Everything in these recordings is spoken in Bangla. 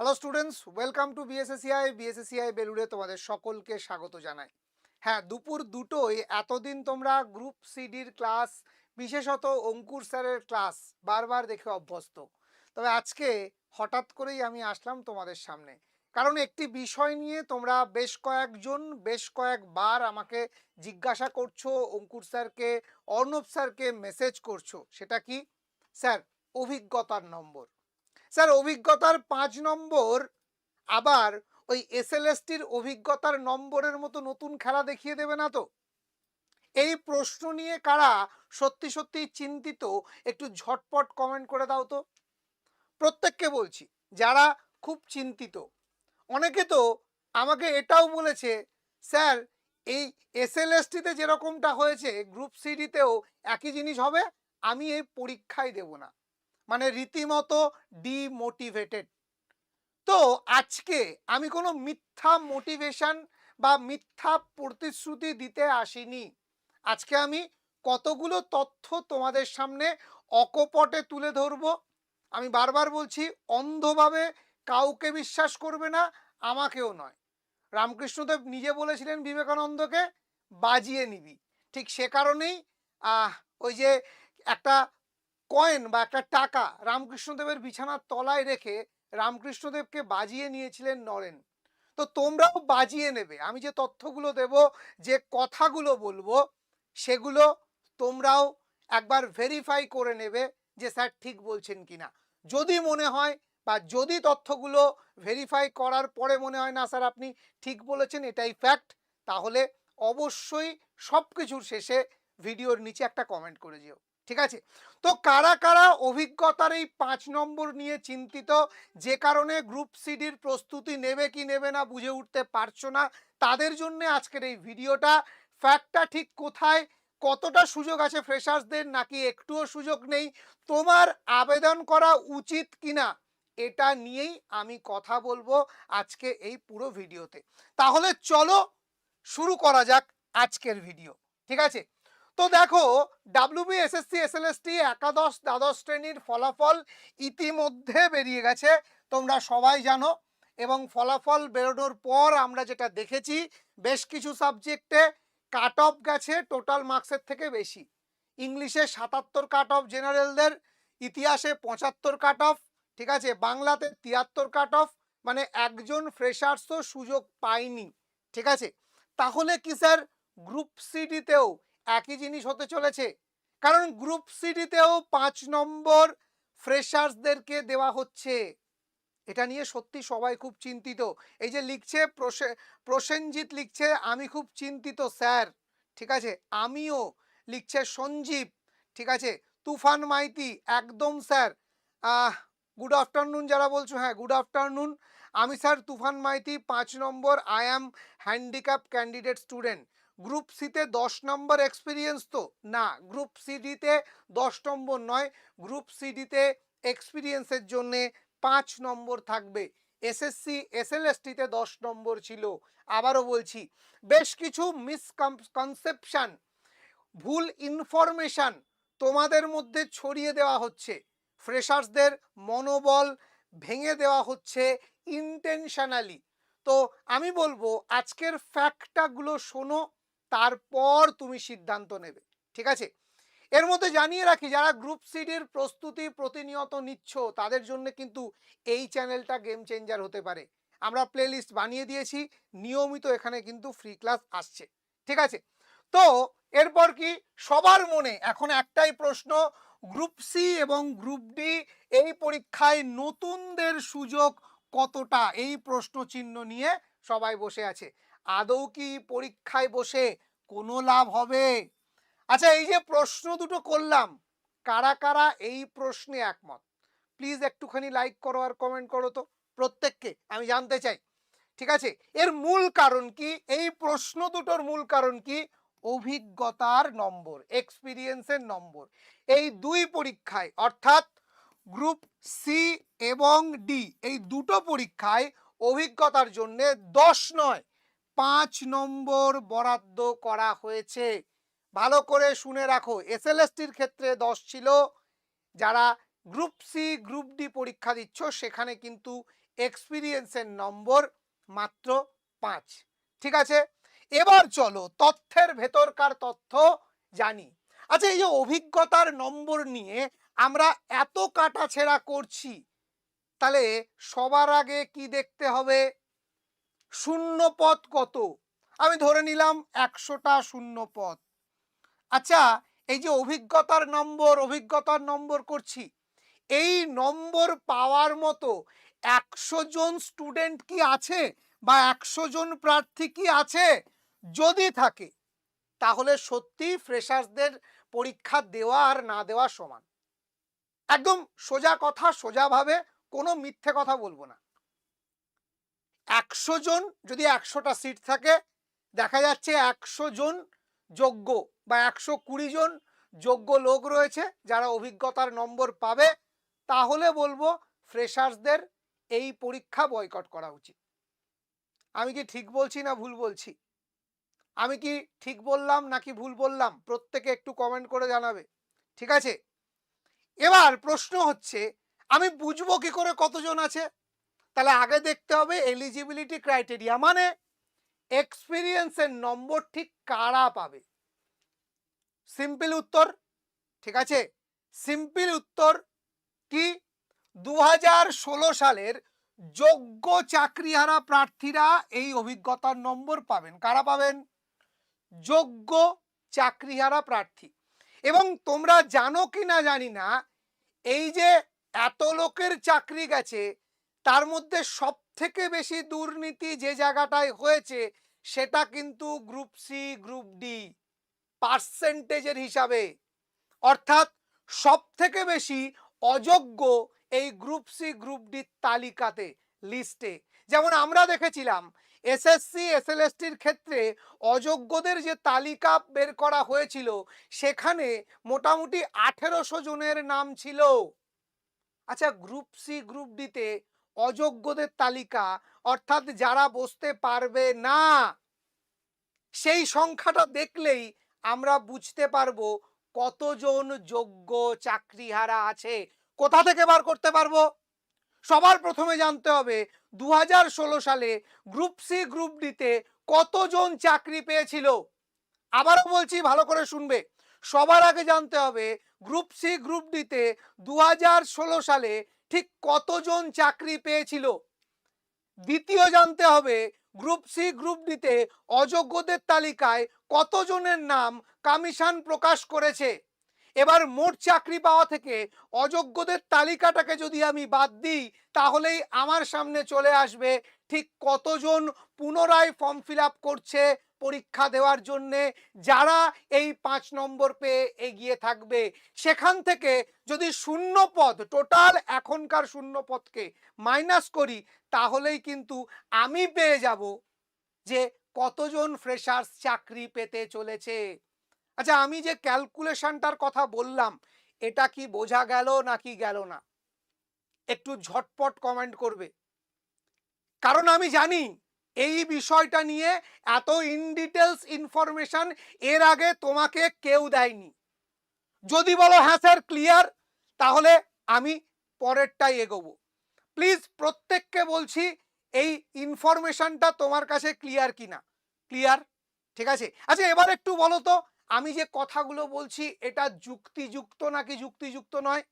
Hello students welcome to BSACI BSACI বেলুড়ে তোমাদের সকলকে স্বাগত জানাই। হ্যাঁ দুপুর দুটোই এতদিন তোমরা গ্রুপ সিডির ক্লাস বিশেষত অঙ্কুর স্যারের ক্লাস বারবার দেখে অভ্যস্ত। তবে আজকে হঠাৎ করেই আমি আসলাম তোমাদের সামনে। কারণ একটি বিষয় নিয়ে তোমরা বেশ কয়েকজন, বেশ কয়েকবার আমাকে জিজ্ঞাসা করছ, অঙ্কুর স্যারকে অর্ণব স্যারকে মেসেজ করছ। সেটা কি? স্যার অভিজ্ঞতার নম্বর। স্যার, অভিজ্ঞতার পাঁচ নম্বর, আবার ওই এসএলএসটির অভিজ্ঞতার নম্বরের মতো নতুন খেলা দেখিয়ে দেবে না তো? এই প্রশ্ন নিয়ে কারা সত্যি সত্যি চিন্তিত, একটু ঝটপট কমেন্ট করে দাও তো। প্রত্যেককে বলছি, যারা খুব চিন্তিত, অনেকে তো আমাকে এটাও বলেছে, স্যার, এই এসএলএসটিতে যেরকমটা হয়েছে গ্রুপ সিডিতেও একই জিনিস হবে, আমি এই পরীক্ষায় দেব না। মানে রীতিমতো ডিমোটিভেটেড তো আজকে আমি কোনো মিথ্যা মোটিভেশন বা মিথ্যা প্রতিশ্রুতি দিতে আসিনি। আজকে আমি কতগুলো তথ্য তোমাদের সামনে অকপটে তুলে ধরবো। আমি বারবার বলছি, অন্ধভাবে কাউকে বিশ্বাস করবে না, আমাকেও নয়। রামকৃষ্ণদেব নিজে বলেছিলেন বিবেকানন্দকে, বাজিয়ে নিবি। ঠিক সে কারণেই ওই যে একটা কয়েন বা একটা টাকা রামকৃষ্ণদেবের বিছানার তলায় রেখে রামকৃষ্ণদেবকে বাজিয়ে নিয়েছিলেন নরেন। তো তোমরাও বাজিয়ে নেবে। আমি যে তথ্যগুলো দেব, যে কথাগুলো বলব, সেগুলো তোমরাও একবার ভেরিফাই করে নেবে যে স্যার ঠিক বলছেন কিনা। যদি মনে হয় বা যদি তথ্যগুলো ভেরিফাই করার পরে মনে হয়, না স্যার, আপনি ঠিক বলেছেন, এটাই ফ্যাক্ট তাহলে অবশ্যই সব কিছুর শেষে ভিডিওর নিচে একটা কমেন্ট করে যেও। ঠিক আছে? তো কারা কারা অভিজ্ঞতার এই পাঁচ নম্বর নিয়ে চিন্তিত? যে কারণে গ্রুপ সিডির প্রস্তুতি নেবে কি নেবে না বুঝে উঠতে পারছ না? তাদের জন্য আজকের এই ভিডিওটা। ফ্যাক্টটা ঠিক কোথায়? কতটা সুযোগ আছে ফ্রেশার্সদের নাকি একটুও সুযোগ নেই? তোমার আবেদন করা উচিত কিনা? এটা নিয়েই আমি কথা বলব আজকে এই পুরো ভিডিওতে। তাহলে চলো শুরু করা যাক আজকের ভিডিও। ঠিক আছে? তো দেখো ডাব্লিউবি এসএসসি এসএলএসটি একাদশ, দ্বাদশ শ্রেণির ফলাফল ইতিমধ্যে বেরিয়ে গেছে, তোমরা সবাই জানো। এবং ফলাফল বেরোনোর পর আমরা যেটা দেখেছি, বেশ কিছু সাবজেক্টে কাট অফ গেছে টোটাল মার্কসের থেকে বেশি। ইংলিশে সাতাত্তর কাট অফ জেনারেলদের ইতিহাসে পঁচাত্তর কাট অফ ঠিক আছে? বাংলাতে তিয়াত্তর কাট অফ মানে একজন ফ্রেশার্সও সুযোগ পায়নি, ঠিক আছে? তাহলে কি স্যার গ্রুপ সিডিতেও একই জিনিস হতে চলেছে। কারণ গ্রুপ সিডিতেও পাঁচ নম্বর ফ্রেশার্সদেরকে দেওয়া হচ্ছে। এটা নিয়ে সত্যি সবাই খুব চিন্তিত। এই যে লিখছে প্রসে- প্রসেনজিৎ লিখছে, আমি খুব চিন্তিত, স্যার। ঠিক আছে? আমিও। লিখছে সঞ্জীব। ঠিক আছে? তুফান মাইতি। একদম, স্যার। গুড আফটারনুন যারা বলছো হ্যাঁ গুড আফটারনুন আমি, স্যার, তুফান মাইতি, পাঁচ নম্বর I am handicap candidate student group সিতে দশ নম্বর এক্সপিরিয়েন্স তো। না, গ্রুপ সিডিতে দশ নম্বর নয়, গ্রুপ সিডিতে এক্সপিরিয়েন্সের জন্যে পাঁচ নম্বর থাকবে। এসএসসি এসএলএসটিতে দশ নম্বর ছিল। আবারও বলছি, বেশ কিছু মিসকনসেপশন ভুল ইনফরমেশন তোমাদের মধ্যে ছড়িয়ে দেওয়া হচ্ছে। ফ্রেশার্সদের মনোবল ভেঙে দেওয়া হচ্ছে ইন্টেনশনালি তো আমি বলব, আজকের ফ্যাক্টটাগুলো শোনো তারপর তুমি সিদ্ধান্ত নেবে, ঠিক আছে? এর মধ্যে জানিয়ে রাখি, যারা গ্রুপ সিডির প্রস্তুতি প্রতিনিয়ত নিচ্ছ, তাদের জন্য কিন্তু এই চ্যানেলটা গেম চেঞ্জার হতে পারে। আমরা প্লেলিস্ট বানিয়ে দিয়েছি, নিয়মিত এখানে কিন্তু ফ্রি ক্লাস আসছে, ঠিক আছে? তো এরপর কি? সবার মনে এখন একটাই প্রশ্ন গ্রুপ সি এবং গ্রুপ ডি এই পরীক্ষায় নতুনদের সুযোগ কতটা? এই প্রশ্ন চিহ্ন নিয়ে সবাই বসে আছে। আদৌ কি পরীক্ষায় বসে কোনো লাভ হবে? আচ্ছা এই যে প্রশ্ন দুটো করলাম, কারা কারা এই প্রশ্নে একমত? প্লিজ একটুখানি লাইক করো আর কমেন্ট করো তো, প্রত্যেককে, আমি জানতে চাই, ঠিক আছে? এর মূল কারণ কি? এই প্রশ্ন দুটোর মূল কারণ কি? অভিজ্ঞতার নম্বর এক্সপিরিয়েন্সের নম্বর। এই দুই পরীক্ষায়, অর্থাৎ গ্রুপ সি এবং ডি এই দুটো পরীক্ষায় অভিজ্ঞতার জন্য দশ নয় পাঁচ নম্বর বরাদ্দ করা হয়েছে। ভালো করে শুনে রাখো। এসএলএসটির ক্ষেত্রে দশ ছিল। যারা গ্রুপ সি গ্রুপ ডি পরীক্ষা দিচ্ছ, সেখানে কিন্তু এক্সপিরিয়েন্সের নম্বর মাত্র পাঁচ। ঠিক আছে? এবার চলো, তথ্যের ভেতরকার তথ্য জানি। আচ্ছা এই যে অভিজ্ঞতার নম্বর নিয়ে আমরা এত কাটাছেড়া করছি, তাহলে সবার আগে কি দেখতে হবে? শূন্য পদ কত? আমি ধরে নিলাম একশোটা শূন্য পদ আচ্ছা এই যে অভিজ্ঞতার নম্বর অভিজ্ঞতার নম্বর করছি, এই নম্বর পাওয়ার মতো একশো জন স্টুডেন্ট কি আছে বা একশো জন প্রার্থী কি আছে? যদি থাকে, তাহলে সত্যি ফ্রেশার্সদের পরীক্ষা দেওয়া আর না দেওয়া সমান। একদম সোজা কথা, সোজাভাবে কোনো মিথ্যে কথা বলব না। একশো জন, যদি একশোটা সিট থাকে, দেখা যাচ্ছে একশো জন যোগ্য বা একশো কুড়ি জন যোগ্য লোক রয়েছে, যারা অভিজ্ঞতার নম্বর পাবে, তাহলে বলব ফ্রেশার্সদের এই পরীক্ষা বয়কট করা উচিত। আমি কি ঠিক বলছি না ভুল বলছি? আমি কি ঠিক বললাম নাকি ভুল বললাম? প্রত্যেকে একটু কমেন্ট করে জানাবে। ঠিক আছে? এবার প্রশ্ন হচ্ছে, আমি বুঝব কি করে কতজন আছে? তাহলে আগে দেখতে হবে এলিজিবিলিটি ক্রাইটেরিয়া মানে এক্সপিরিয়েন্সের নম্বর ঠিক কারা পাবে? সিম্পল উত্তর, ঠিক আছে? সিম্পল উত্তর কি? দুহাজার ষোলো সালের যোগ্য চাকরিহারা প্রার্থীরা এই অভিজ্ঞতার নম্বর পাবেন। কারা পাবেন? যোগ্য চাকরিহারা প্রার্থী। এবং তোমরা জানো কি না জানি না, এই যে এত লোকের চাকরি গেছে তার মধ্যে সব থেকে বেশি দুর্নীতি যে জায়গাটায় হয়েছে, সেটা কিন্তু গ্রুপ সি গ্রুপ ডি পার্সেন্টেজের হিসাবে। অর্থাৎ সব থেকে বেশি অযোগ্য এই গ্রুপ সি গ্রুপ ডি তালিকাতে লিস্টে যেমন আমরা দেখেছিলাম এসএসসি এসএলএসটির ক্ষেত্রে অযোগ্যদের যে তালিকা বের করা হয়েছিল, সেখানে মোটামুটি আঠেরোশো জনের নাম ছিল। আচ্ছা গ্রুপ সি গ্রুপ ডিতে অযোগ্যদের তালিকা, অর্থাৎ যারা বসতে পারবে না, সেই সংখ্যাটা দেখলেই আমরা বুঝতে পারব কতজন যোগ্য চাকরিহারা আছে। কোথা থেকে বার করতে পারব? সবার প্রথমে জানতে হবে দু হাজার ষোলো সালে গ্রুপ সি, গ্রুপ ডিতে কতজন চাকরি পেয়েছিল? আবারও বলছি, ভালো করে শুনবে। সবার আগে জানতে হবে, গ্রুপ সি, গ্রুপ ডিতে দু হাজার ষোলো সালে ঠিক কতজন চাকরি পেয়েছিল? দ্বিতীয় জানতে হবে গ্রুপ সি গ্রুপ ডিতে অযোগ্যদের তালিকায় কতজনের নাম কমিশন প্রকাশ করেছে? এবার মোট চাকরি পাওয়া থেকে অযোগ্যদের তালিকাটাকে যদি আমি বাদ দিই, তাহলেই আমার সামনে চলে আসবে, ঠিক কতজন পুনরায় ফর্ম ফিল করছে পরীক্ষা দেওয়ার জন্যে যারা এই পাঁচ নম্বর পেয়ে এগিয়ে থাকবে, সেখান থেকে যদি শূন্য পদ টোটাল এখনকার শূন্য পদকে মাইনাস করি, তাহলেই কিন্তু আমি পেয়ে যাব যে কতজন ফ্রেশার্স চাকরি পেতে চলেছে। আচ্ছা আমি যে ক্যালকুলেশনটার কথা বললাম, এটা কি বোঝা গেল নাকি গেল না? একটু ঝটপট কমেন্ট করবে। কারণ আমি জানি এই বিষয়টা নিয়ে এত ইন ডিটেলস ইনফরমেশন এর আগে তোমাকে কেউ দেয়নি। যদি বলো হ্যাঁ স্যার ক্লিয়ার তাহলে আমি পরেরটাই এগোবো। প্লিজ প্রত্যেককে বলছি, এই ইনফরমেশনটা তোমার কাছে ক্লিয়ার কিনা। ক্লিয়ার ঠিক আছে? আচ্ছা এবার একটু বলো তো, আমি যে কথাগুলো বলছি, এটা যুক্তিযুক্ত নাকি যুক্তিযুক্ত নয়?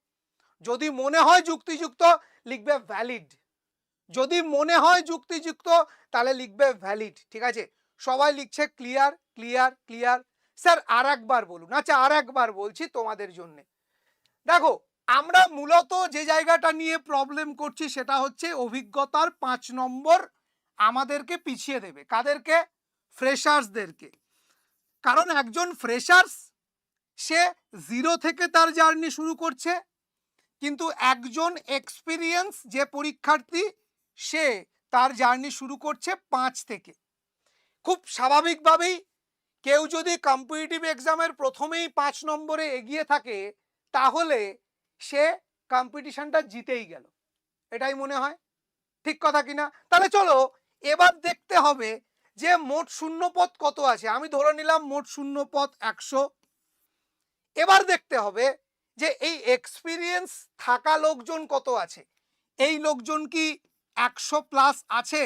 যদি মনে হয় যুক্তিযুক্ত, লিখবে ভ্যালিড যদি মনে হয় যুক্তিযুক্ত, তাহলে লিখবে ভ্যালিড ঠিক আছে? সবাই লিখছে ক্লিয়ার ক্লিয়ার ক্লিয়ার স্যার আর একবার বলুন। আচ্ছা আর একবার বলছি তোমাদের জন্যে। দেখো, আমরা মূলত যে জায়গাটা নিয়ে প্রবলেম করছি, সেটা হচ্ছে অভিজ্ঞতার পাঁচ নম্বর আমাদেরকে পিছিয়ে দেবে। কাদেরকে? ফ্রেশার্সদেরকে কারণ একজন ফ্রেশার্স সে জিরো থেকে তার জার্নি শুরু করছে। কিন্তু একজন এক্সপিরিয়েন্স যে পরীক্ষার্থী সে তার জার্নি শুরু করছে পাঁচ থেকে। খুব স্বাভাবিকভাবেই কেউ যদি কম্পিটিটিভ এক্সামের প্রথমেই পাঁচ নম্বরে এগিয়ে থাকে, তাহলে সে কম্পিটিশনটা জিতেই গেল। এটাই মনে হয়। ঠিক কথা কিনা? তাহলে চলো, এবার দেখতে হবে যে মোট শূন্য পদ কত আছে। আমি ধরে নিলাম মোট শূন্য পথ একশো। এবার দেখতে হবে যে এই এক্সপিরিয়েন্স থাকা লোকজন কত আছে। এই লোকজন কি একশো প্লাস আছে।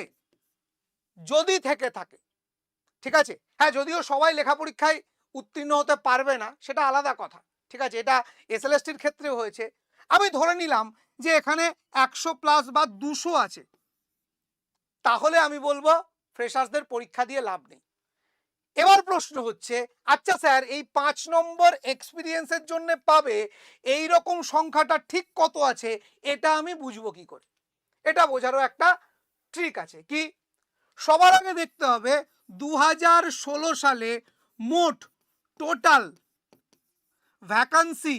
যদি থেকে থাকে। ঠিক আছে? হ্যাঁ যদিও সবাই লেখা পরীক্ষায় উত্তীর্ণ হতে পারবে না, সেটা আলাদা কথা। ঠিক আছে? এটা এসএলএসটির ক্ষেত্রেও হয়েছে। আমি ধরে নিলাম যে এখানে একশো প্লাস বা দুশো আছে। তাহলে আমি বলব ফ্রেশার্সদের পরীক্ষা দিয়ে লাভ নেই। এবার প্রশ্ন হচ্ছে আচ্ছা স্যার এই পাঁচ নম্বর এক্সপিরিয়েন্সের জন্য পাবে এই রকম সংখ্যাটা ঠিক কত আছে? এটা আমি বুঝব কি করে? এটা বোঝারও একটা ট্রিক আছে কি? সবার আগে দেখতে হবে দু হাজার ষোলো সালে মোট টোটাল ভ্যাকান্সি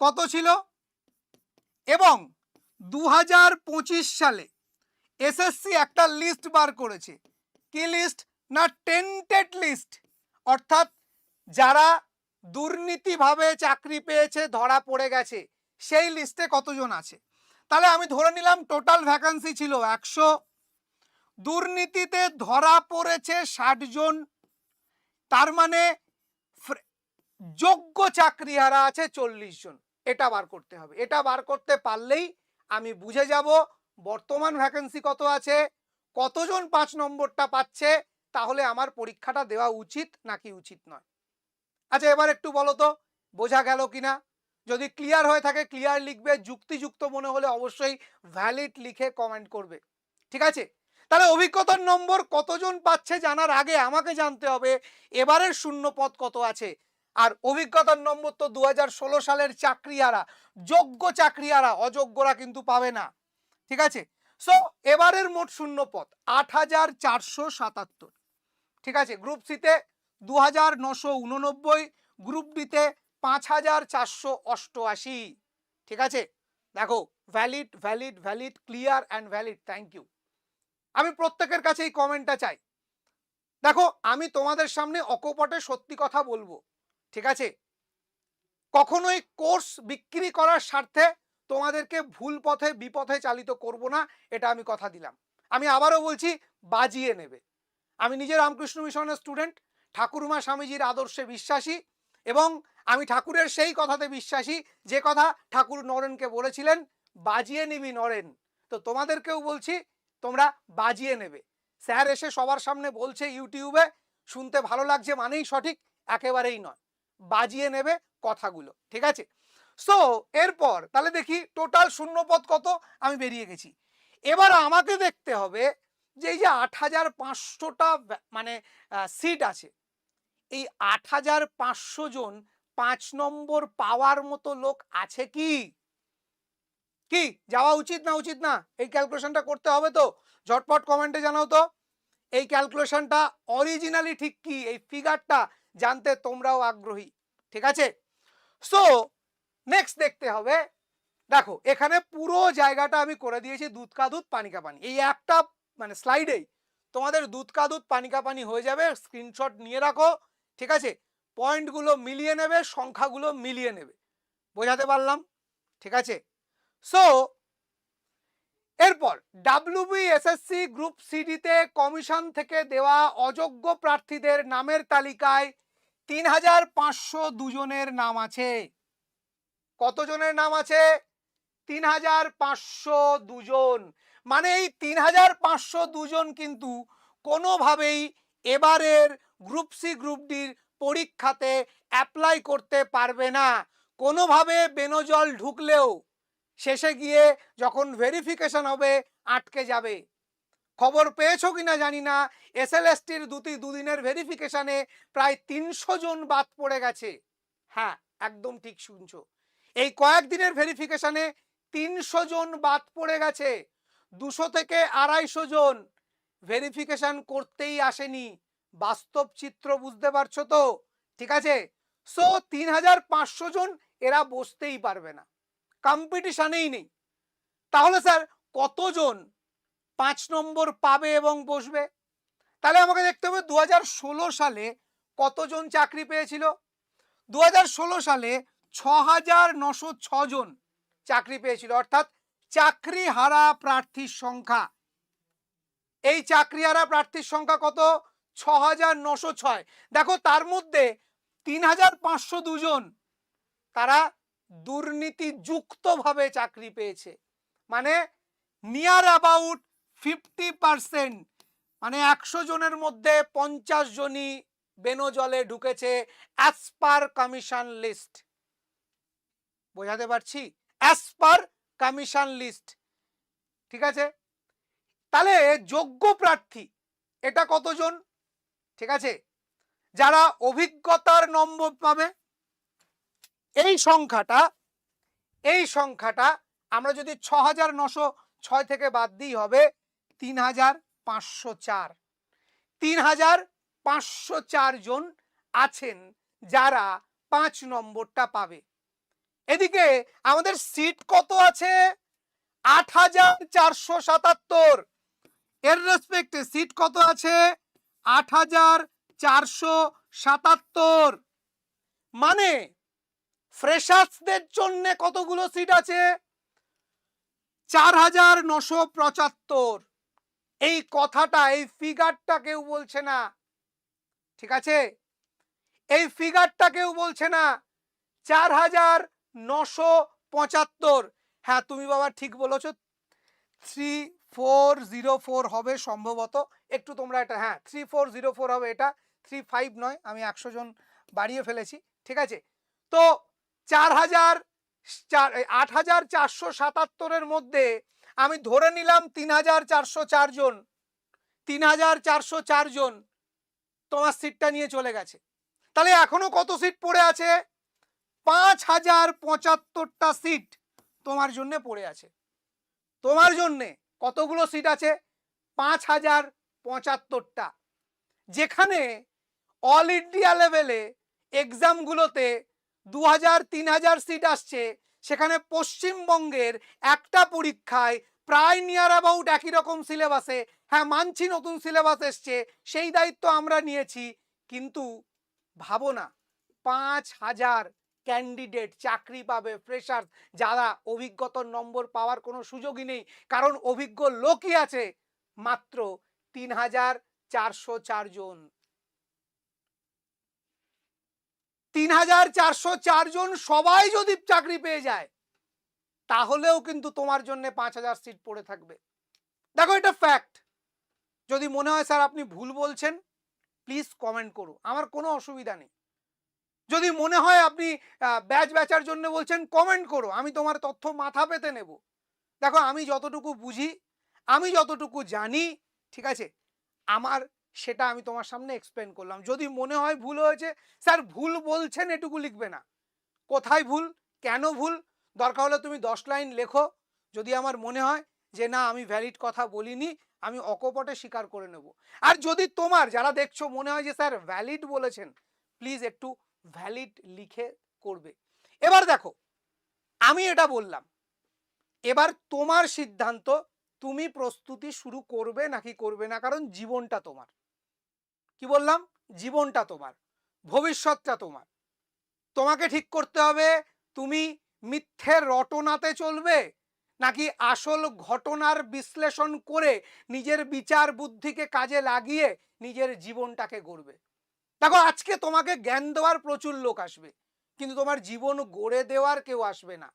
কত ছিল? এবং দু হাজার পঁচিশ সালে এসএসসি একটা লিস্ট বার করেছে। কি লিস্ট না টেন্টেড লিস্ট অর্থাৎ যারা দুর্নীতিভাবে চাকরি পেয়েছে, ধরা পড়ে গেছে। সেই লিস্টে কতজন আছে? তাহলে আমি ধরে নিলাম টোটাল ভ্যাকান্সি ছিল একশো। দুর্নীতিতে ধরা পড়েছে ষাট জন তার মানে যোগ্য চাকরিহারা আছে চল্লিশ জন এটা বার করতে হবে। এটা বার করতে পারলেই আমি বুঝে যাব বর্তমান ভ্যাকেন্সি কত আছে, কতজন পাঁচ নম্বরটা পাচ্ছে, তাহলে আমার পরীক্ষাটা দেওয়া উচিত নাকি উচিত নয়? আচ্ছা এবার একটু বলো তো, বোঝা গেল কিনা? যদি ক্লিয়ার হয়ে থাকে ক্লিয়ার লিখবে, যুক্তিযুক্ত মনে হলে অবশ্যই ভ্যালিড লিখে কমেন্ট করবে। ঠিক আছে? তাহলে অভিজ্ঞতার নম্বর কতজন পাচ্ছে জানার আগে আমাকে জানতে হবে, এবারের শূন্য পদ কত আছে? আর অভিজ্ঞতার নম্বর তো দুহাজার ষোলো সালের চাকরিয়ারা, যোগ্য চাকরিয়ারা, অযোগ্যরা কিন্তু পাবে না। ঠিক আছে? সো এবারের মোট শূন্য পদ আট হাজার চারশো সাতাত্তর। ঠিক আছে? গ্রুপ সিতে দু হাজার নশো উননব্বই গ্রুপ ডিতে পাঁচ হাজার চারশো অষ্টআশি। ঠিক আছে? দেখো valid valid valid clear and valid thank you আমি প্রত্যেকের কাছে এই কমেন্টটা চাই। দেখো, আমি তোমাদের সামনে অকপটে সত্যি কথা বলব। ঠিক আছে? কখনোই কোর্স বিক্রি করার স্বার্থে তোমাদেরকে ভুল পথে, বিপথে চালিত করব না, এটা আমি কথা দিলাম। আমি আবারও বলছি, বাজিয়ে নেবে। আমি নিজে রামকৃষ্ণ মিশনের স্টুডেন্ট ঠাকুরমা স্বামীজির আদর্শে বিশ্বাসী এবং আমি ঠাকুরের সেই কথাতে বিশ্বাসী, যে কথা ঠাকুর নরেনকে বলেছিলেন, বাজিয়ে নিবি নরেন। তো তোমাদেরকেও বলছি, তোমরা বাজিয়ে নেবে। স্যার এসে সবার সামনে বলছে ইউটিউবে, শুনতে ভালো লাগছে মানেই সঠিক, একেবারেই নয়। বাজিয়ে নেবে কথাগুলো, ঠিক আছে? সো এরপর তাহলে দেখি টোটাল শূন্যপদ কত? আমি বেরিয়ে গেছি। এবার আমাকে দেখতে হবে যে এই যে আট হাজার পাঁচশোটা মানে সিট আছে এই আট হাজার পাঁচশো জন পাঁচ নম্বর পাওয়ার মতো লোক আছে কি? কি? যাওয়া উচিত না উচিত না? এই ক্যালকুলেশনটা করতে হবে তো। ঝটপট কমেন্টে জানাও তো। এই ক্যালকুলেশনটা অরিজিনালি ঠিক কি? এই ফিগারটা জানতে তোমরাও আগ্রহী। ঠিক আছে? সো নেক্সট দেখতে হবে। দেখো, এখানে পুরো জায়গাটা আমি করে দিয়েছি দুধ, কা দুধ, পানি, কা পানি। এই একটা মানে স্লাইডেই তোমাদের দুধ, কা দুধ, পানি, কা পানি হয়ে যাবে। স্ক্রিনশট নিয়ে রাখো। ঠিক আছে? পয়েন্টগুলো মিলিয়ে নেবে, সংখ্যাগুলো মিলিয়ে নেবে। বোঝাতে পারলাম? ঠিক আছে? সো এরপর ডাব্লিউবিএসএসসি গ্রুপ সিডিতে কমিশন থেকে দেওয়া অযোগ্য প্রার্থীদের নামের তালিকায় তিন হাজার পাঁচশো দুজনের নাম আছে। কতজনের নাম আছে? তিন হাজার পাঁচশো দুজন। মানে এই তিন হাজার পাঁচশো দুজন কিন্তু কোনোভাবেই এবারের গ্রুপ সি গ্রুপ ডির পরীক্ষাতে অ্যাপ্লাই করতে পারবে না। কোনোভাবে বেনজল ঢুকলেও শেষে গিয়ে যখন ভেরিফিকেশন হবে, আটকে যাবে। খবর পেয়েছ কিনা জানি না। এসএলএসটির দুটি দুদিনের ভেরিফিকেশনে প্রায় তিনশো জন বাদ পড়ে গেছে। হ্যাঁ একদম ঠিক শুনছ। এই কয়েকদিনের ভেরিফিকেশনে তিনশো জন বাদ পড়ে গেছে। দুশো থেকে আড়াইশো জন ভেরিফিকেশন করতেই আসেনি। বাস্তব চিত্র বুঝতে পারছ তো? ঠিক আছে? সো তিন হাজার পাঁচশো জন এরা বসতেই পারবে না। কম্পিটিশনেই নেই। তাহলে স্যার, কতজন পাঁচ নম্বর পাবে এবং বসবে? তাহলে আমাকে দেখতে হবে, দুহাজার ষোলো সালে কতজন চাকরি পেয়েছিল? দু হাজার ষোলো সালে ছ হাজার নশো জন চাকরি পেয়েছিল, অর্থাৎ চাকরি হারা প্রার্থীর সংখ্যা। এই চাকরি হারা প্রার্থীর সংখ্যা কত? ছ হাজার নশো ছয়। দেখো, তার মধ্যে তিন হাজার পাঁচশো দুজন তারা দুর্নীতিযুক্তভাবে চাকরি পেয়েছে। মানে নিয়ার অ্যাবাউট ফিফটি পার্সেন্ট মানে একশো জনের মধ্যে পঞ্চাশ জনই বেনজলে ঢুকেছে অ্যাজ পার কমিশন লিস্ট বোঝাতে পারছি? অ্যাজ পার কমিশন লিস্ট ঠিক আছে? তাহলে যোগ্য প্রার্থী, এটা কতজন? ঠিক আছে? যারা অভিজ্ঞতার নম্বর পাবে, এই সংখ্যাটা এই সংখ্যাটা আমরা যদি ছ হাজার নশো ছয় থেকে বাদ দিই হবে তিন হাজার পাঁচশো চার। তিন হাজার পাঁচশো চার জন আছেন যারা পাঁচ নম্বরটা পাবে। এদিকে আমাদের সিট কত আছে? আট হাজার চারশো সাতাত্তর। এর রেসপেক্টে সিট কত আছে? আট হাজার চারশো সাতাত্তর। মানে ফ্রেশার্সদের জন্য কতগুলো সিট আছে? চার হাজার নশো পঁচাত্তর। এই কথাটা, এই ফিগারটা কেউ বলছে না। ঠিক আছে? এই ফিগারটা কেউ বলছে না। চার হাজার নশো পঁচাত্তর। হ্যাঁ তুমি বাবা ঠিক বলেছ। থ্রি ফোর জিরো ফোর হবে সম্ভবত। একটু তোমরা এটা হ্যাঁ থ্রি ফোর জিরো ফোর হবে এটা থ্রি ফাইভ নয়, আমি একশো জন বাড়িয়ে ফেলেছি, ঠিক আছে? তো চার হাজার, চার আট হাজার চারশো সাতাত্তরের মধ্যে আমি ধরে নিলাম তিন হাজার চারশো চারজন তিন হাজার চারশো চারজন তোমার সিটটা নিয়ে চলে গেছে। তাহলে এখনও কত সিট পড়ে আছে? পাঁচ হাজার পঁচাত্তরটা সিট তোমার জন্যে পড়ে আছে। তোমার জন্যে। কতগুলো সিট আছে? পাঁচ হাজার পঁচাত্তরটা। যেখানে অল ইন্ডিয়া লেভেলে এক্সামগুলোতে দু হাজার তিন হাজার সিট আসছে। সেখানে পশ্চিমবঙ্গের একটা পরীক্ষায় প্রায় নিয়ার অ্যাবাউট একই রকম সিলেবাসে হ্যাঁ মানছি নতুন সিলেবাস এসছে, সেই দায়িত্ব আমরা নিয়েছি। কিন্তু ভাবো না, পাঁচ হাজার ক্যান্ডিডেট চাকরি পাবে ফ্রেশার যারা অভিজ্ঞতার নম্বর পাওয়ার কোনো সুযোগই নেই, কারণ অভিজ্ঞ লোকই আছে মাত্র তিন হাজার চারশো চারজন তিন হাজার চারশো চারজন সবাই যদি চাকরি পেয়ে যায়, তাহলেও কিন্তু তোমার জন্য পাঁচ হাজার সিট পড়ে থাকবে। দেখো এটা ফ্যাক্ট যদি মনে হয় স্যার আপনি ভুল বলছেন প্লিজ কমেন্ট করো। আমার কোনো অসুবিধা নেই। যদি মনে হয় আপনি ব্যাচ ব্যাচার জন্য বলছেন, কমেন্ট করো, আমি তোমার তথ্য মাথা পেতে নেব। দেখো, আমি যতটুকু বুঝি, আমি যতটুকু জানি, ঠিক আছে, আমার সেটা আমি তোমার সামনে এক্সপ্লেন করলাম। যদি মনে হয় ভুল হয়েছে, স্যার ভুল বলছেন এটুকু লিখবে না। কোথায় ভুল? কেন ভুল? দরকার হলে তুমি দশ লাইন লেখো। যদি আমার মনে হয় যে না, আমি ভ্যালিড কথা বলিনি, আমি অকপটে স্বীকার করে নেব। আর যদি তোমার, যারা দেখছ, মনে হয় যে স্যার ভ্যালিড বলেছেন প্লিজ একটু ভ্যালিড লিখে করবে। এবার দেখো, আমি এটা বললাম, এবার তোমার সিদ্ধান্ত, তুমি প্রস্তুতি শুরু করবে নাকি করবে না, কারণ জীবনটা তোমার। কি বললাম? জীবনটা তোমার, ভবিষ্যৎটা তোমার। তোমাকে ঠিক করতে হবে, তুমি মিথ্যের রটনাতে চলবে নাকি আসল ঘটনার বিশ্লেষণ করে নিজের বিচার বুদ্ধিকে কাজে লাগিয়ে নিজের জীবনটাকে গড়বে। দেখো, আজকে তোমাকে জ্ঞান দেওয়ার প্রচুর লোক আসবে। কিন্তু তোমার জীবন গড়ে দেওয়ার কেউ আসবে না।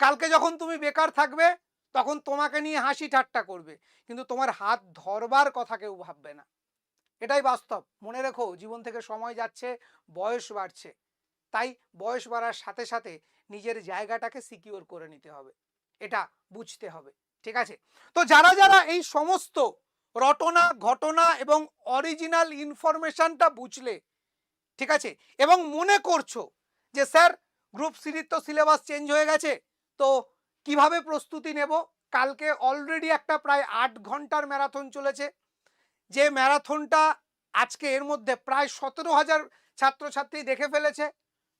কালকে যখন তুমি বেকার থাকবে, তখন তোমাকে নিয়ে হাসি ঠাট্টা করবে, কিন্তু তোমার হাত ধরবার কথা কেউ ভাববে না। এটাই বাস্তব। মনে রেখো, জীবন থেকে সময় যাচ্ছে, বয়স বাড়ছে। তাই বয়স বাড়ার সাথে সাথে নিজের জায়গাটাকে সিকিওর করে নিতে হবে। এটা বুঝতে হবে। ঠিক আছে? তো যারা যারা এই সমস্ত রটনা, ঘটনা এবং অরিজিনাল ইনফরমেশনটা বুঝলে, ঠিক আছে? এবং মনে করছ যে, স্যার, গ্রুপ সিরির তো সিলেবাস চেঞ্জ হয়ে গেছে, তো কীভাবে প্রস্তুতি নেব? কালকে অলরেডি একটা প্রায় আট ঘণ্টার ম্যারাথন চলেছে। যে ম্যারাথনটা আজকে এর মধ্যে প্রায় সতেরো হাজার ছাত্রছাত্রী দেখে ফেলেছে।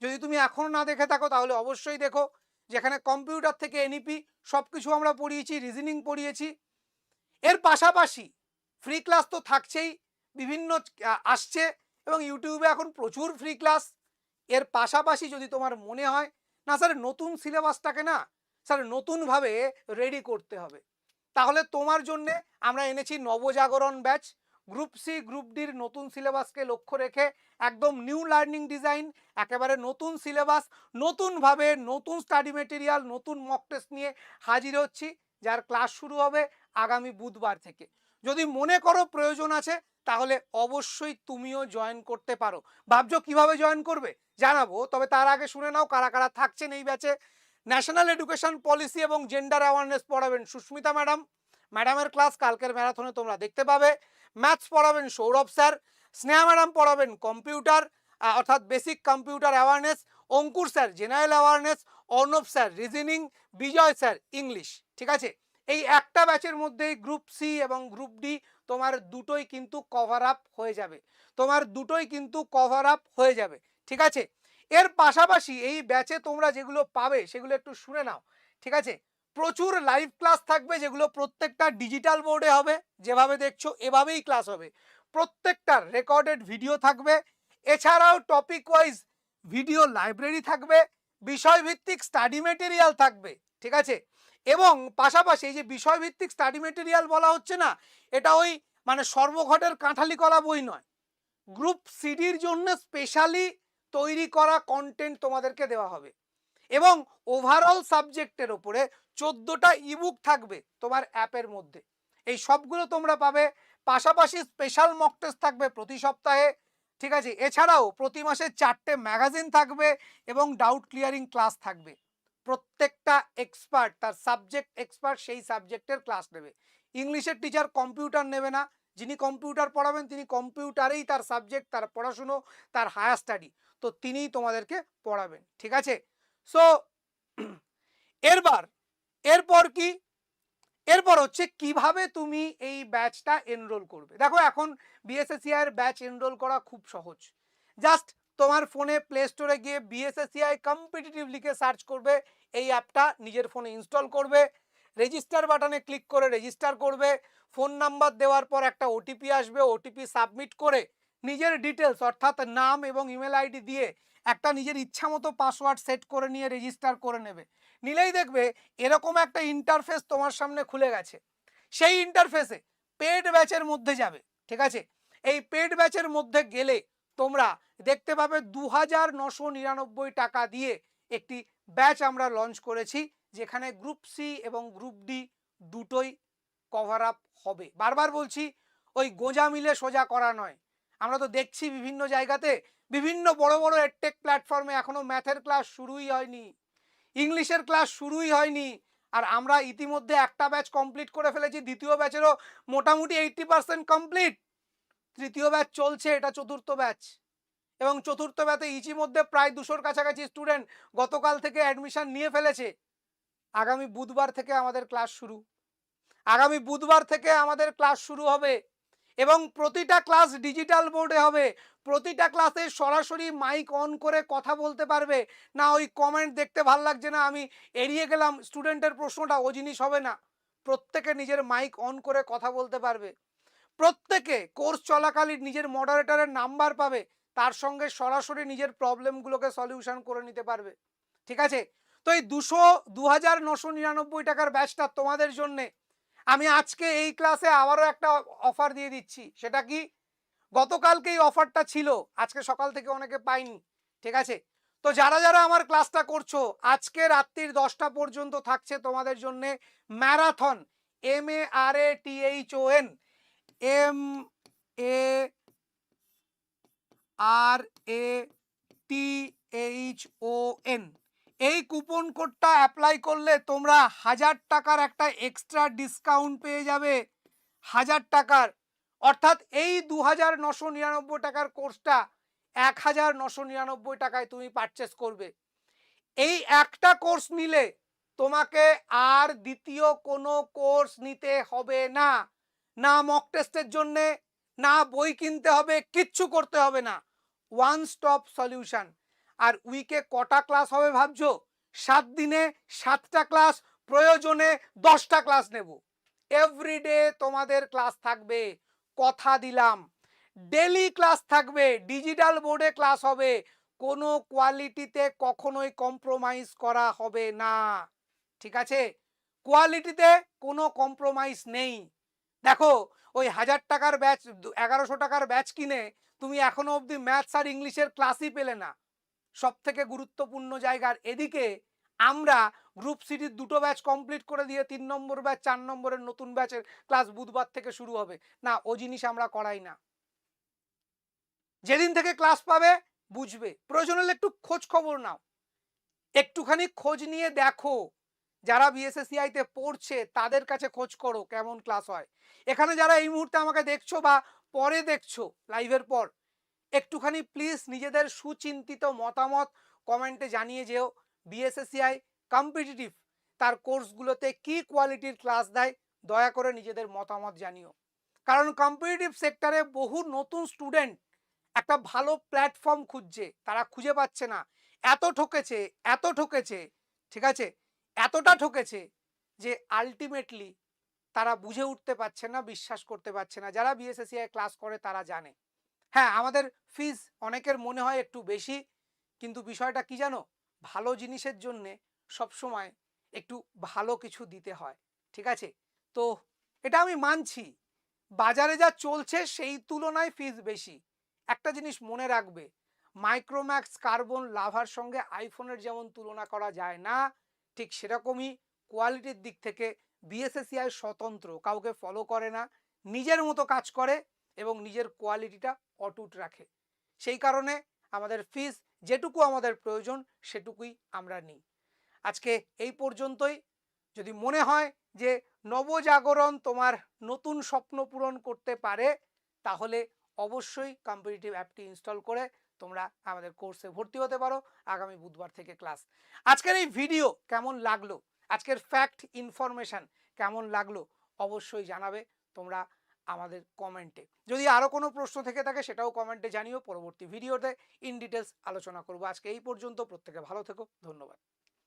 যদি তুমি এখনও না দেখে থাকো, তাহলে অবশ্যই দেখো। যেখানে কম্পিউটার থেকে এনইপি সব কিছু আমরা পড়িয়েছি, রিজনিং পড়িয়েছি। এর পাশাপাশি ফ্রি ক্লাস তো থাকছেই, বিভিন্ন আসছে এবং ইউটিউবে এখন প্রচুর ফ্রি ক্লাস। এর পাশাপাশি যদি তোমার মনে হয়, না স্যার, নতুন সিলেবাসটাকে না স্যার, নতুনভাবে রেডি করতে হবে। তাহলে তোমার জন্যে আমরা এনেছি নবজাগরণ ব্যাচ। গ্রুপ সি গ্রুপ ডির নতুন সিলেবাসকে লক্ষ্য রেখে একদম নিউ লার্নিং ডিজাইন একেবারে নতুন সিলেবাস, নতুনভাবে নতুন স্টাডি মেটেরিয়াল নতুন মক টেস্ট নিয়ে হাজির হচ্ছি, যার ক্লাস শুরু হবে আগামী বুধবার থেকে। যদি মনে করো প্রয়োজন আছে, তাহলে অবশ্যই তুমিও জয়েন করতে পারো। ভাবছ কীভাবে জয়েন করবে? জানাব, তবে তার আগে শুনে নাও কারা কারা থাকছেন এই ব্যাচে ন্যাশনাল এডুকেশন পলিসি এবং জেন্ডার অ্যাওয়ারনেস পড়াবেন সুস্মিতা ম্যাডাম। ম্যাডামের ক্লাস কালকের ম্যারাথনে তোমরা দেখতে পাবে। ম্যাথস পড়াবেন সৌরভ স্যার স্নেহা ম্যাডাম পড়াবেন কম্পিউটার অর্থাৎ basic computer awareness Ankur sir general awareness Arnab sir reasoning Bijoy sir English ঠিক আছে? এই একটা ব্যাচের মধ্যেই গ্রুপ সি এবং গ্রুপ ডি তোমার দুটোই কিন্তু কভার আপ হয়ে যাবে। তোমার দুটোই কিন্তু কভার আপ হয়ে যাবে। ঠিক আছে? এর পাশাপাশি এই ব্যাচে তোমরা যেগুলো পাবে সেগুলো একটু শুনে নাও, ঠিক আছে? প্রচুর লাইভ ক্লাস থাকবে যেগুলো প্রত্যেকটা ডিজিটাল বোর্ডে হবে, যেভাবে দেখছ এভাবেই ক্লাস হবে। প্রত্যেকটার রেকর্ডেড ভিডিও থাকবে, এছাড়াও টপিক ওয়াইজ ভিডিও লাইব্রেরি থাকবে, বিষয়ভিত্তিক স্টাডি মেটেরিয়াল থাকবে, ঠিক আছে? এবং পাশাপাশি এই যে বিষয়ভিত্তিক স্টাডি মেটেরিয়াল বলা হচ্ছে না, এটা ওই মানে সর্বঘটের কাঁঠালি কলা বই নয়। গ্রুপ সিডির জন্য স্পেশালি তৈরি করা কন্টেন্ট তোমাদেরকে দেওয়া হবে। এবং ওভারঅল সাবজেক্টের ওপরে চোদ্দোটা ইবুক থাকবে তোমার অ্যাপের মধ্যে। এই সবগুলো তোমরা পাবে, পাশাপাশি স্পেশাল মক টেস্ট থাকবে প্রতি সপ্তাহে, ঠিক আছে? এছাড়াও প্রতি মাসে চারটে ম্যাগাজিন থাকবে এবং ডাউট ক্লিয়ারিং ক্লাস থাকবে। প্রত্যেকটা এক্সপার্ট তার সাবজেক্ট এক্সপার্ট সেই সাবজেক্টের ক্লাস নেবে। ইংলিশের টিচার কম্পিউটার নেবে না। যিনি কম্পিউটার পড়াবেন, তিনি কম্পিউটারেই তার সাবজেক্ট তার পড়াশুনো, তার হায়ার স্টাডি তো তিনিই তোমাদেরকে পড়াবেন, ঠিক আছে? সো এরবার, এরপর কি? এরপর হচ্ছে কীভাবে তুমি এই ব্যাচটা এনরোল করবে? দেখো এখন বিএসএসিআই এর ব্যাচ এনরোল করা খুব সহজ। জাস্ট তোমার ফোনে প্লে স্টোরে গিয়ে বিএসএসিআই কম্পিটিটিভ লিখে সার্চ করবে, এই অ্যাপটা নিজের ফোনে ইনস্টল করবে রেজিস্টার বাটনে ক্লিক করে রেজিস্টার করবে ফোন নাম্বার দেওয়ার পর একটা ওটিপি আসবে ওটিপি সাবমিট করে নিজের ডিটেলস অর্থাৎ নাম এবং ইমেল আইডি দিয়ে একটা নিজের ইচ্ছা মতো পাসওয়ার্ড সেট করে নিয়ে রেজিস্টার করে নেবে। নিলেই দেখবে এরকম একটা ইন্টারফেস তোমার সামনে খুলে গেছে। সেই ইন্টারফেসে পেড ব্যাচের মধ্যে যাবে, ঠিক আছে? এই পেড ব্যাচের মধ্যে গেলে তোমরা দেখতে পাবে দু হাজার টাকা দিয়ে একটি ব্যাচ আমরা লঞ্চ করেছি, যেখানে গ্রুপ সি এবং গ্রুপ ডি দুটোই কভার আপ হবে। বারবার বলছি, ওই গোজা মিলে সোজা করা নয়। আমরা তো দেখছি বিভিন্ন জায়গাতে বিভিন্ন বড় বড় এডটেক প্ল্যাটফর্মে এখনও ম্যাথের ক্লাস শুরুই হয়নি ইংলিশের ক্লাস শুরুই হয়নি, আর আমরা ইতিমধ্যে একটা ব্যাচ কমপ্লিট করে ফেলেছি, দ্বিতীয় ব্যাচেরও মোটামুটি এইটটি পার্সেন্ট কমপ্লিট তৃতীয় ব্যাচ চলছে, এটা চতুর্থ ব্যাচ এবং চতুর্থ ব্যাচে ইতিমধ্যে প্রায় দুশোর কাছাকাছি স্টুডেন্ট গতকাল থেকে অ্যাডমিশন নিয়ে ফেলেছে। আগামী বুধবার থেকে আমাদের ক্লাস শুরু। আগামী বুধবার থেকে আমাদের ক্লাস শুরু হবে। এবং প্রতিটা ক্লাস ডিজিটাল বোর্ডে হবে। প্রতিটা ক্লাসে সরাসরি মাইক অন করে কথা বলতে পারবে। না, ওই কমেন্ট দেখতে ভালো লাগছে না, আমি এড়িয়ে গেলাম স্টুডেন্টের প্রশ্নটা ও জিনিস হবে না। প্রত্যেকে নিজের মাইক অন করে কথা বলতে পারবে। প্রত্যেকে কোর্স চলাকালীন নিজের মডারেটরের নাম্বার পাবে, তার সঙ্গে সরাসরি নিজের প্রবলেমগুলোকে সলিউশন করে নিতে পারবে। ঠিক আছে? তো এই দুশো দু হাজার নশো নিরানব্বই টাকার ব্যাচটা তোমাদের জন্যে। আমি আজকে এই ক্লাসে আবারও একটা অফার দিয়ে দিচ্ছি। সেটা কি? গতকালকে এই অফারটা ছিল। আজকে সকাল থেকে অনেকে পাইনি ঠিক আছে? তো যারা যারা আমার ক্লাসটা করছ, আজকে রাত্রির দশটা পর্যন্ত থাকছে তোমাদের জন্য marathon. M A R A T H O N. M A R A T H O N. এই কুপন কোডটা অ্যাপ্লাই করলে তোমরা হাজার টাকার একটা এক্সট্রা ডিসকাউন্ট পেয়ে যাবে। হাজার টাকার, অর্থাৎ এই দু হাজার নশো নিরানব্বই টাকার কোর্সটা এক হাজার নশো নিরানব্বই টাকায় তুমি পারচেস করবে। এই একটা কোর্স নিলে তোমাকে আর দ্বিতীয় কোনো কোর্স নিতে হবে না। না মক টেস্টের জন্যে, না বই কিনতে হবে, কিচ্ছু করতে হবে না। ওয়ান স্টপ সলিউশন আর উইকে কটা ক্লাস হবে ভাবছ? সাত দিনে সাতটা ক্লাস প্রয়োজনে দশটা ক্লাস নেব। এভরিডে তোমাদের ক্লাস থাকবে, কথা দিলাম। ডেলি ক্লাস থাকবে ডিজিটাল বোর্ডে ক্লাস হবে। কোনো কোয়ালিটিতে কখনোই কম্প্রোমাইজ করা হবে না। ঠিক আছে? কোয়ালিটিতে কোনো কম্প্রোমাইজ নেই। দেখো, ওই হাজার টাকার ব্যাচ এগারোশো টাকার ব্যাচ কিনে তুমি এখনও অবধি ম্যাথস আর ইংলিশের ক্লাসই পেলে না। সব থেকে গুরুত্বপূর্ণ জায়গার এদিকে আমরা গ্রুপ সিটির দুটো ব্যাচ কমপ্লিট করে দিয়ে তিন নম্বর ব্যাচ চার নম্বরের নতুন ব্যাচের ক্লাস বুধবার থেকে শুরু হবে। না, ও জিনিস আমরা করাই না। যেদিন থেকে ক্লাস পাবে, বুঝবে। প্রয়োজন হলে একটু খোঁজ খবর নাও। একটুখানি খোঁজ নিয়ে দেখো। যারা বিএসএসিআই তে পড়ছে, তাদের কাছে খোঁজ করো কেমন ক্লাস হয়। এখানে যারা এই মুহূর্তে আমাকে দেখছ বা পরে দেখছ লাইভের পর একটুখানি প্লিজ নিজেদের সুচিন্তিত মতামত কমেন্টে জানিয়ে যেও। বিএসএসিআই কম্পিটিটিভ তার কোর্সগুলোতে কি কোয়ালিটির ক্লাস দেয়, দয়া করে নিজেদের মতামত জানিও। কারণ কম্পিটিটিভ সেক্টরে বহু নতুন স্টুডেন্ট একটা ভালো প্ল্যাটফর্ম খুঁজছে, তারা খুঁজে পাচ্ছে না। এত ঠকেছে এত ঠকেছে, ঠিক আছে? এতটা ঠকেছে যে আলটিমেটলি তারা বুঝে উঠতে পারছে না, বিশ্বাস করতে পারছে না। যারা বিএসএসিআই ক্লাস করে তারা জানে। হ্যাঁ আমাদের ফিজ অনেকের মনে হয় একটু বেশি। কিন্তু বিষয়টা কি জানো? ভালো জিনিসের জন্যে সবসময় একটু ভালো কিছু দিতে হয়, ঠিক আছে? তো এটা আমি মানছি। বাজারে যা চলছে সেই তুলনায় ফিজ বেশি। একটা জিনিস মনে রাখবে মাইক্রোম্যাক্স কার্বন লাভার সঙ্গে আইফোনের যেমন তুলনা করা যায় না, ঠিক সেরকমই কোয়ালিটির দিক থেকে বিএসএসিআই স্বতন্ত্র, কাউকে ফলো করে না, নিজের মতো কাজ করে এবং নিজের কোয়ালিটিটা অটুট রাখে। সেই কারণে আমাদের ফিস যেটুকু আমাদের প্রয়োজন, সেটুকুই আমরা নিই। আজকে এই পর্যন্তই। যদি মনে হয় যে নবজাগরণ তোমার নতুন স্বপ্ন পূরণ করতে পারে, তাহলে অবশ্যই কম্পিটিটিভ অ্যাপটি ইনস্টল করে তোমরা আমাদের কোর্সে ভর্তি হতে পারো আগামী বুধবার থেকে ক্লাস আজকের এই ভিডিও কেমন লাগল? আজকের ফ্যাক্ট ইনফরমেশন কেমন লাগল? অবশ্যই জানাবে। তোমরা আমাদের কমেন্টে। যদি আরও কোনো প্রশ্ন থেকে থাকে, সেটাও কমেন্টে জানিও। পরবর্তী ভিডিওতে ইন ডিটেলস আলোচনা করব। আজকে এই পর্যন্ত, প্রত্যেকে ভালো থেকো। ধন্যবাদ।